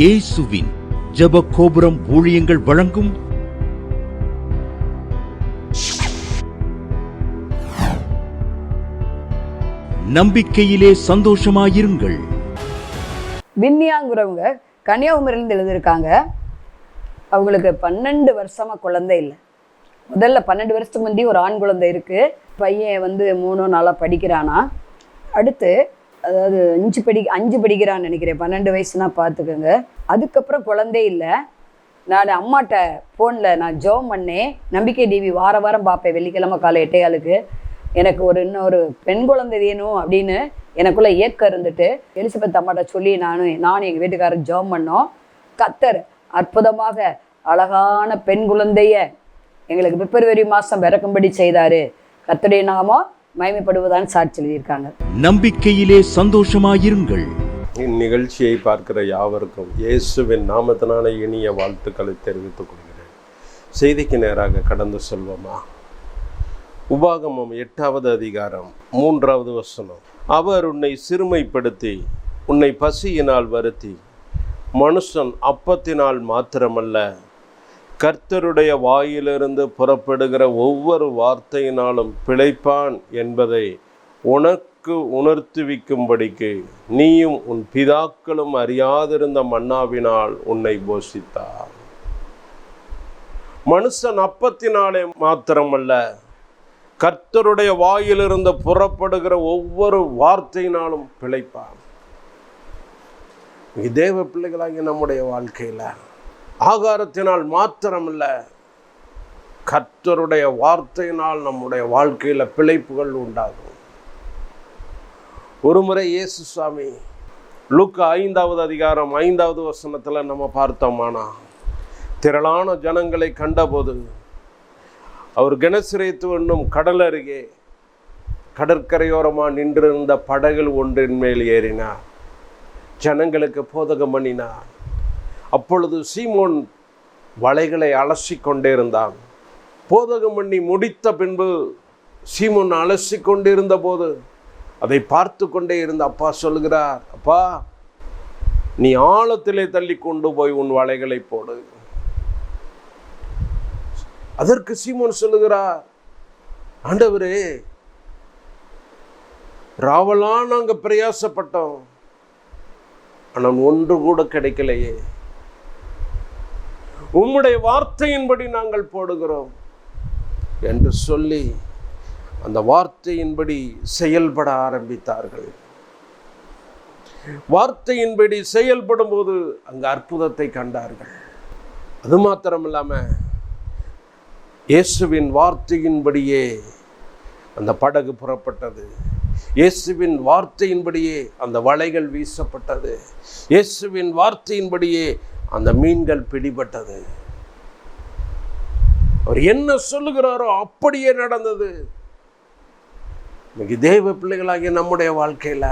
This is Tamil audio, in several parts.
இயேசுவின் ஜெப கோபுரம் ஊழியங்கள் வழங்கும் நம்பிக்கையிலே சந்தோஷமாயிருங்கள். வின்னியாங்கிறவங்க கன்னியாகுமரியிலிருந்து எழுதியிருக்காங்க. அவங்களுக்கு பன்னெண்டு வருஷமா குழந்தை இல்லை. முதல்ல பன்னெண்டு வருஷத்துக்கு முந்தி ஒரு ஆண் குழந்தை இருக்கு. பையன் வந்து மூணு நாளாக படிக்கிறானா? அடுத்து அதாவது அஞ்சு படி அஞ்சு படிக்கிறான்னு நினைக்கிறேன். பன்னெண்டு வயசுனா பார்த்துக்கோங்க. அதுக்கப்புறம் குழந்தை இல்லை. நான் அம்மாட்ட ஃபோனில் நான் ஜோம் பண்ணேன். நம்பிக்கை டிவி வார வாரம் பார்ப்பேன். வெள்ளிக்கிழமை காலை எட்டையாளுக்கு எனக்கு ஒரு இன்னும் ஒரு பெண் குழந்தை வேணும் அப்படின்னு எனக்குள்ளே ஏக்கம் இருந்துட்டு எலிசபெத் அம்மாட்ட சொல்லி நானும் நானும் எங்கள் வீட்டுக்காரர் ஜோம் பண்ணோம். கத்தர் அற்புதமாக அழகான பெண் குழந்தைய எங்களுக்கு பிப்ரவரி மாதம் பிறக்கும்படி செய்தார். கத்தருடைய நாமம் மகிமைப்படுவதான்னு சாட்சி எழுதியிருக்காங்க. நம்பிக்கையிலே சந்தோஷமாயிருங்கள். இந்நிகழ்ச்சியை பார்க்கிற யாவருக்கும் இயேசுவின் நாமத்தினான இனிய வாழ்த்துக்களை தெரிவித்துக் கொள்கிறேன். செய்திக்கு நேராக கடந்து செல்வோமா? உபாகமம் எட்டாவது அதிகாரம் மூன்றாவது வசனம். அவர் உன்னை சிறுமைப்படுத்தி உன்னை பசியினால் வருத்தி. மனுஷன் அப்பத்தினால் மாத்திரமல்ல கர்த்தருடைய வாயிலிருந்து புறப்படுகிற ஒவ்வொரு வார்த்தையினாலும் பிழைப்பான் என்பதை உனக்கு உணர்த்துவிக்கும்படிக்கு நீயும் உன் பிதாக்களும் அறியாதிருந்த மன்னாவினால் உன்னை போஷித்தார். மனுஷன் அப்பத்தினாலே மாத்திரமல்ல கர்த்தருடைய வாயிலிருந்து புறப்படுகிற ஒவ்வொரு வார்த்தையினாலும் பிழைப்பான். தேவ பிள்ளைகளாகிய நம்முடைய வாழ்க்கையில் ஆகாரத்தினால் மாத்திரமல்ல கர்த்தருடைய வார்த்தையினால் நம்முடைய வாழ்க்கையில் பிழைப்புகள் உண்டாகும். ஒரு முறை இயேசு சுவாமி லுக்கா ஐந்தாவது அதிகாரம் ஐந்தாவது வசனத்தில் நம்ம பார்த்தோமானா திரளான ஜனங்களை கண்டபோது அவர் கணசிரைத்து என்னும் கடல் அருகே கடற்கரையோரமாக நின்றிருந்த படகுகள் ஒன்றின் மேல் ஏறினார். ஜனங்களுக்கு போதகம் பண்ணினார். அப்பொழுது சீமோன் வலைகளை அலசி கொண்டே இருந்தான். போதகம் பண்ணி முடித்த பின்பு சீமோன் அலசி கொண்டிருந்த போது அதை பார்த்து கொண்டே இருந்த அப்பா சொல்கிறார் அப்பா நீ ஆழத்திலே தள்ளி கொண்டு போய் உன் வலைகளை போடு. அதற்கு சீமோன் சொல்லுகிறார் ஆண்டவரே ராவலா நாங்கள் பிரயாசப்பட்டோம். ஆனால் ஒன்று கூட கிடைக்கலையே. உம்முடைய வார்த்தையின்படி நாங்கள் போடுகிறோம் என்று சொல்லி அந்த வார்த்தையின்படி செயல்பட ஆரம்பித்தார்கள். வார்த்தையின்படி செயல்படும் போது அங்கு அற்புதத்தை கண்டார்கள். அது மாத்திரம் இல்லாமல் இயேசுவின் வார்த்தையின்படியே அந்த படகு புறப்பட்டது. இயேசுவின் வார்த்தையின்படியே அந்த வலைகள் வீசப்பட்டது. இயேசுவின் வார்த்தையின்படியே அந்த மீன்கள் பிடிபட்டது. அவர் என்ன சொல்லுகிறாரோ அப்படியே நடந்தது. இன்னைக்கு தேவ பிள்ளைகளாகிய நம்முடைய வாழ்க்கையில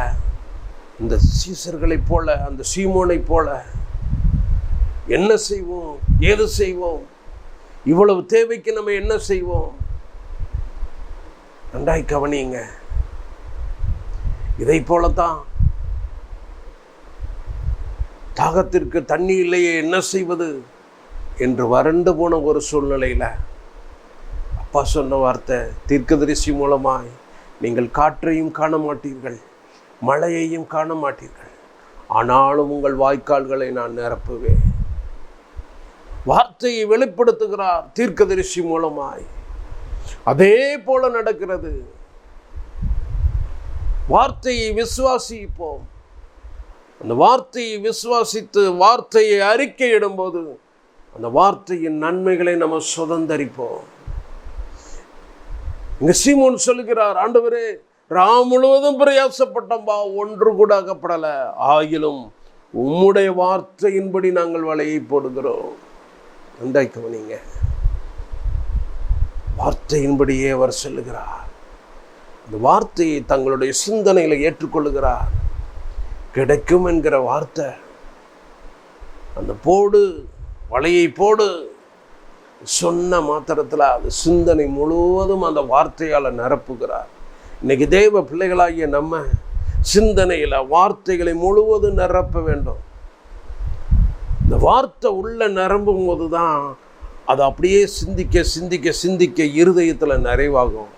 இந்த சீசர்களைப் போல அந்த சீமோனைப் போல என்ன செய்வோம்? ஏது செய்வோம்? இவ்வளவு தேவைக்கு நம்ம என்ன செய்வோம்? நன்றாய் கவனியுங்க. இதை போலத்தான் தாகத்திற்கு தண்ணி இல்லையே என்ன செய்வது? என்று வறண்டு போன ஒரு சூழ்நிலையில அப்பா சொன்ன வார்த்தை தீர்க்கதரிசி மூலமாய் நீங்கள் காற்றையும் காண மாட்டீர்கள் மழையையும் காண மாட்டீர்கள். ஆனாலும் உங்கள் வாய்க்கால்களை நான் நிரப்புவேன். வார்த்தையை வெளிப்படுத்துகிறார் தீர்க்கதரிசி மூலமாய். அதே போல நடக்கிறது. வார்த்தையை விசுவாசிப்போம். அந்த வார்த்தையை விசுவாசித்து வார்த்தையை அறிக்கையிடும்போது அந்த வார்த்தையின் நன்மைகளை நம்ம சுதந்தரிப்போம். இங்க சீமோன் சொல்லுகிறார் ஆண்டவரே ராம் முழுவதும் பிரயாசப்பட்டம்பா ஒன்று கூட அகப்படலை. ஆகிலும் உம்முடைய வார்த்தையின்படி நாங்கள் வலையை போடுகிறோம். நன்றாய் கவனிங்க வார்த்தையின்படியே அவர் சொல்லுகிறார். அந்த வார்த்தையை தங்களுடைய சிந்தனையில் ஏற்றுக்கொள்ளுகிறார். கிடைக்கும் என்கிற வார்த்தை. அந்த போடு வலையை போடு. சொன்ன மாத்திரத்தில் அது சிந்தனை முழுவதும் அந்த வார்த்தையால் நிரப்புகிறார். இன்னைக்கு தெய்வ பிள்ளைகளாகிய நம்ம சிந்தனையில் வார்த்தைகளை முழுவதும் நிரப்ப வேண்டும். இந்த வார்த்தை உள்ளே நிரம்பும் போது தான் அது அப்படியே சிந்திக்க சிந்திக்க சிந்திக்க இருதயத்தில் நிறைவாகும்.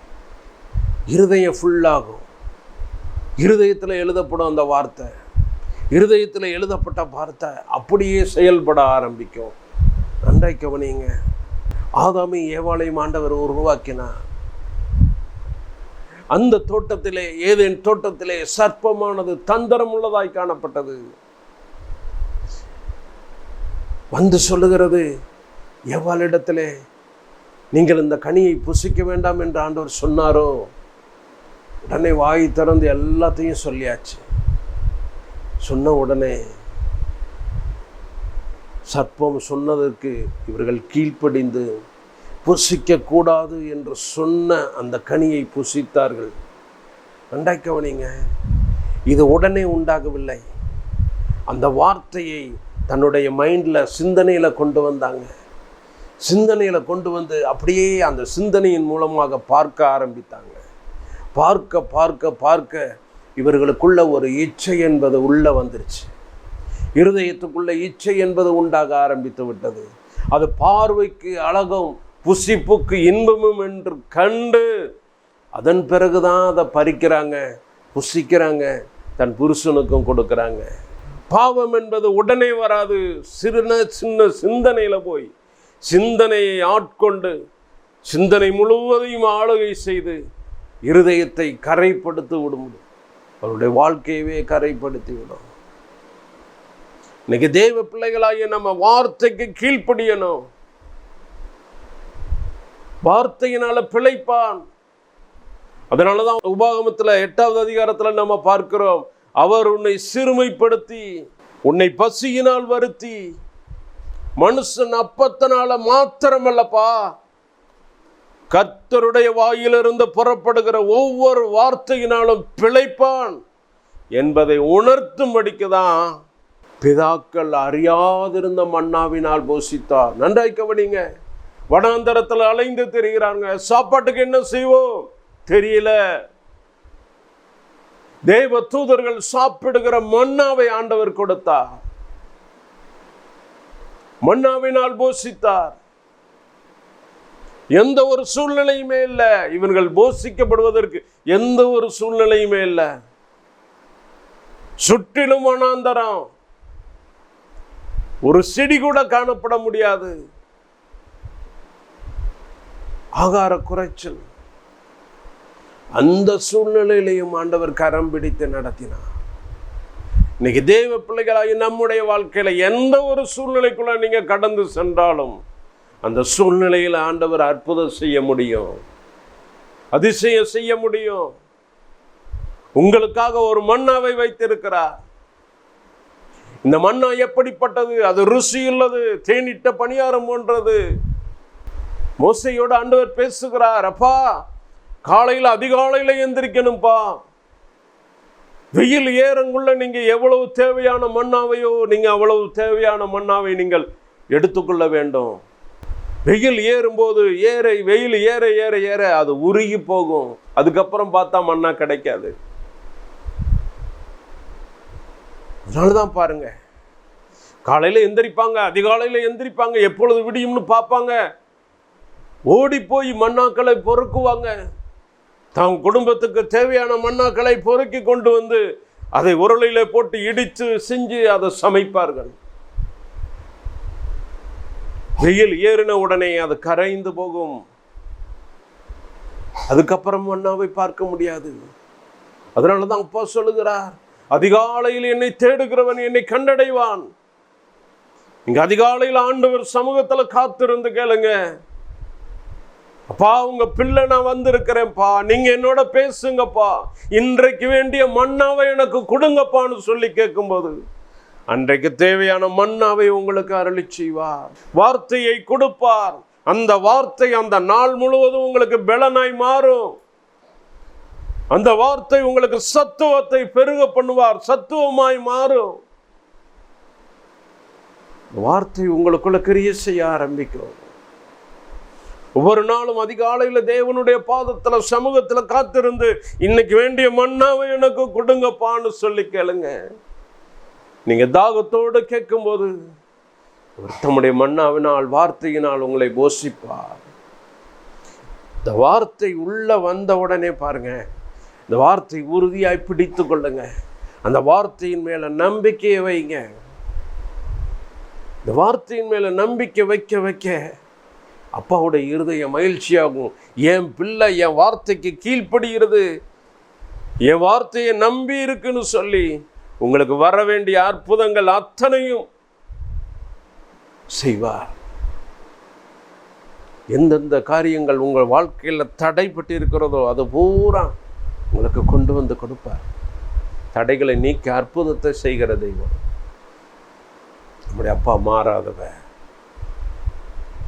இருதயம் ஃபுல்லாகும் இருதயத்தில் எழுதப்படும் அந்த வார்த்தை. இருதயத்தில் எழுதப்பட்ட வார்த்தை அப்படியே செயல்பட ஆரம்பிக்கும். நன்றாய் கவனிங்க ஆதாமி ஏவாளையும் ஆண்டவர் உருவாக்கினார். அந்த தோட்டத்திலே ஏதேன் தோட்டத்திலே சர்ப்பமானது தந்திரம் உள்ளதாய் காணப்பட்டது. வந்து சொல்லுகிறது எவ்வாளிடத்திலே நீங்கள் இந்த கனியை புசிக்க வேண்டாம் என்று ஆண்டவர் சொன்னாரோ? உடனே வாய் திறந்து எல்லாத்தையும் சொல்லியாச்சு. சொன்ன உடனே சர்ப்பம் சொன்னதற்கு இவர்கள் கீழ்ப்படிந்து புசிக்கக்கூடாது என்று சொன்ன அந்த கனியை புசித்தார்கள். நன்றாய் கவனிங்க இது உடனே உண்டாகவில்லை. அந்த வார்த்தையை தன்னுடைய மைண்டில் சிந்தனையில் கொண்டு வந்தாங்க. சிந்தனையில் கொண்டு வந்து அப்படியே அந்த சிந்தனையின் மூலமாக பார்க்க ஆரம்பித்தாங்க. பார்க்க பார்க்க பார்க்க இவர்களுக்குள்ள ஒரு இச்சை என்பது உள்ளே வந்துருச்சு. இருதயத்துக்குள்ள இச்சை என்பது உண்டாக ஆரம்பித்து விட்டது. அது பார்வைக்கு அழகும் புசிப்புக்கு இன்பமும் என்று கண்டு அதன் பிறகுதான் அதை பறிக்கிறாங்க புசிக்கிறாங்க தன் புருஷனுக்கும் கொடுக்குறாங்க. பாவம் என்பது உடனே வராது. சிறுன சின்ன சிந்தனையில் போய் சிந்தனையை ஆட்கொண்டு சிந்தனை முழுவதையும் ஆளுகை செய்து இருதயத்தை கரைப்படுத்தி விடும். அவருடைய வாழ்க்கையவே கரைப்படுத்திவிடும். இன்னைக்கு தேவ பிள்ளைகளாகிய நம்ம வார்த்தைக்கு கீழ்ப்படியணும். வார்த்தையினால பிழைப்பான். அதனால தான் உபாகமத்தில் எட்டாவது அதிகாரத்தில் நம்ம பார்க்கிறோம். அவர் உன்னை சிறுமைப்படுத்தி உன்னை பசியினால் வருத்தி மனுஷன் அப்பத்தனால மாத்திரமல்லப்பா. கத்தருடைய வாயிலிருந்து புறப்படுகிற ஒவ்வொரு வார்த்தையினாலும் பிழைப்பான் என்பதை உணர்த்தும்படிக்கு தான் பிதாக்கள் அறியாதிருந்த மன்னாவினால் போஷித்தார். நன்றாய் கவனிங்க. வனாந்தரத்தில் அலைந்து திரிகிறாங்க. சாப்பாட்டுக்கு என்ன செய்வோம்? தெரியல. தேவ தூதர்கள் சாப்பிடுகிற மன்னாவை ஆண்டவர் கொடுத்தார். மன்னாவினால் போஷித்தார். எந்த ஒரு சூழ்நிலையுமே இல்லை. இவர்கள் போஷிக்கப்படுவதற்கு எந்த ஒரு சூழ்நிலையுமே இல்லை. சுற்றிலும் வனாந்தரம். ஒரு செடி கூட காணப்பட முடியாது. ஆகார குறைச்சல். அந்த சூழ்நிலையிலையும் ஆண்டவர் கரம் பிடித்து நடத்தினார். இன்னைக்கு தேவ பிள்ளைகளாகி நம்முடைய வாழ்க்கையில எந்த ஒரு சூழ்நிலைக்குள்ள நீங்க கடந்து சென்றாலும் அந்த சூழ்நிலையில் ஆண்டவர் அற்புதம் செய்ய முடியும். அதிசயம் செய்ய முடியும். உங்களுக்காக ஒரு மண்ணாவை வைத்திருக்கிறார். இந்த மண்ணா எப்படிப்பட்டது? அது ருசி உள்ளது தேனிட்ட பணியாரம் போன்றது. மோசையோடு ஆண்டவர் பேசுகிறார் அப்பா காலையில் அதிகாலையில் எந்திரிக்கணும்ப்பா வெயில் ஏறங்குள்ள நீங்கள் எவ்வளவு தேவையான மண்ணாவையோ நீங்கள் அவ்வளவு தேவையான மண்ணாவை நீங்கள் எடுத்துக்கொள்ள வேண்டும். வெயில் ஏறும்போது ஏற வெயில் ஏற ஏற ஏற அது உருகி போகும். அதுக்கப்புறம் பார்த்தா மண்ணா கிடைக்காது. அதனாலதான் பாருங்க. காலையில் எந்திரிப்பாங்க அதிகாலையில் எந்திரிப்பாங்க எப்பொழுது விடியும்னு பார்ப்பாங்க. ஓடி போய் மண்ணாக்களை பொறுக்குவாங்க. தம் குடும்பத்துக்கு தேவையான மண்ணாக்களை பொறுக்கி கொண்டு வந்து அதை உருளையில் போட்டு இடித்து செஞ்சு அதை சமைப்பார்கள். வெயில் ஏறின உடனே அது கரைந்து போகும். அதுக்கப்புறம் அண்ணாவை பார்க்க முடியாது. அதனால தான் அப்பா சொல்லுகிறார் அதிகாலையில் என்னை தேடுகிறவன் என்னை கண்டடைவான். இங்க அதிகாலையில் ஆண்டவர் சமூகத்துல காத்திருந்து கேளுங்க. அப்பா உங்க பிள்ளை நான் வந்திருக்கிறேன்ப்பா. நீங்க என்னோட பேசுங்கப்பா. இன்றைக்கு வேண்டிய மண்ணாவை எனக்கு கொடுங்கப்பான்னு சொல்லி கேட்கும்போது அன்றைக்கு தேவையான மண்ணாவை உங்களுக்கு அருளி செய்வார். வார்த்தையை கொடுப்பார். அந்த வார்த்தை அந்த நாள் முழுவதும் உங்களுக்கு பெலனாய் மாறும். அந்த வார்த்தை உங்களுக்கு சத்துவத்தை பெருக பண்ணுவார். சத்துவமாய் மாறும். வார்த்தை உங்களுக்குள்ள கிரிய செய்ய ஆரம்பிக்கும். ஒவ்வொரு நாளும் அதிகாலையில் தேவனுடைய பாதத்தில் சமூகத்தில் காத்திருந்து இன்னைக்கு வேண்டிய மண்ணாவை எனக்கு கொடுங்கப்பான்னு சொல்லி கேளுங்க. நீங்க தாகத்தோடு கேட்கும்போது அவர் தம்முடைய மன்னாவினால் வார்த்தையினால் உங்களை போஷிப்பார். இந்த வார்த்தை உள்ள வந்த உடனே பாருங்க இந்த வார்த்தை உறுதியாய் பிடித்து கொள்ளுங்க. அந்த வார்த்தையின் மேல நம்பிக்கையை வைங்க. இந்த வார்த்தையின் மேல நம்பிக்கை வைக்க வைக்க அப்பாவுடைய இருதயம் மகிழ்ச்சியாகும். என் பிள்ளை என் வார்த்தைக்கு கீழ்ப்படுகிறது. என் வார்த்தையை நம்பி இருக்குன்னு சொல்லி உங்களுக்கு வர வேண்டிய அற்புதங்கள் அத்தனையும் செய்வார். எந்தெந்த காரியங்கள் உங்கள் வாழ்க்கையில் தடைப்பட்டு இருக்கிறதோ அது பூரா உங்களுக்கு கொண்டு வந்து கொடுப்பார். தடைகளை நீக்கி அற்புதத்தை செய்கிற தெய்வம். நம்முடைய அப்பா மாறாதவ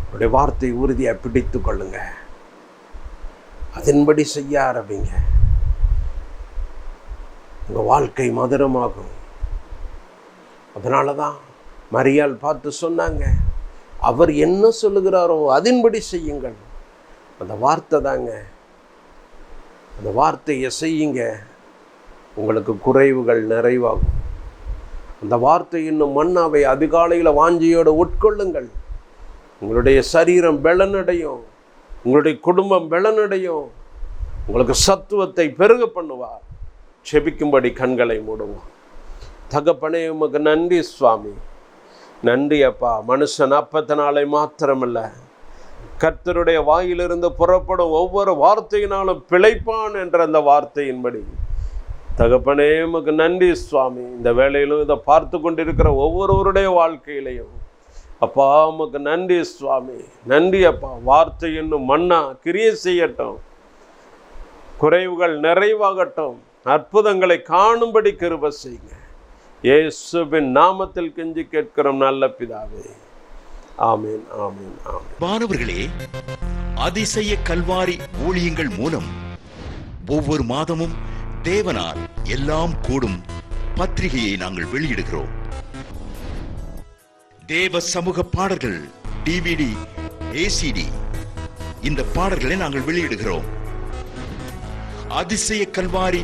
அவருடைய வார்த்தை உறுதியாக பிடித்து கொள்ளுங்க. அதன்படி செய்ய ஆரம்பிங்க உங்கள் வாழ்க்கை மதுரமாகும். அதனால தான் மரியால் பார்த்து சொன்னாங்க. அவர் என்ன சொல்லுகிறாரோ அதன்படி செய்யுங்கள். அந்த வார்த்தை தாங்க. அந்த வார்த்தையை செய்யுங்க. உங்களுக்கு குறைவுகள் நிறைவாகும். அந்த வார்த்தை இன்னும் மண்ணாவை அதிகாலையில் வாஞ்சியோடு உட்கொள்ளுங்கள். உங்களுடைய சரீரம் பெலனடையும். உங்களுடைய குடும்பம் பலனடையும். உங்களுக்கு சத்துவத்தை பெருக பண்ணுவார். செபிக்கும்படி கண்களை மூடுவோம் தகப்பனே உமக்கு நன்றி சுவாமி. நன்றி அப்பா. மனுஷன் அப்பத்தினாலே மாத்திரமல்ல. கர்த்தருடைய வாயிலிருந்து புறப்படும் ஒவ்வொரு வார்த்தையினாலும் பிழைப்பான் என்ற அந்த வார்த்தையின்படி. தகப்பனே உமக்கு நன்றி சுவாமி. இந்த வேலையிலும் இதை பார்த்து கொண்டிருக்கிற ஒவ்வொருவருடைய வாழ்க்கையிலையும் அப்பா உமக்கு நன்றி சுவாமி. நன்றி அப்பா. வார்த்தை என்னும் மண்ணா கிரியை செய்யட்டும். குறைவுகள் நிறைவாகட்டும். அற்புதங்களை காணும்படி கிருப செய்யுங்க இயேசுவின் நாமத்தில் கெஞ்சி கேட்கிறோம் நல்ல பிதாவே. ஆமீன் ஆமீன் ஆமீன். மாணவர்களே அதிசய கல்வாரி ஊழியங்கள் மூலம் ஒவ்வொரு மாதமும் தேவனால் எல்லாம் கூடும் பத்திரிகையை நாங்கள் வெளியிடுகிறோம். தேவ சமூக பாடல்கள் டிவிடி ஏசிடி இந்த பாடல்களை நாங்கள் வெளியிடுகிறோம். அதிசய கல்வாரி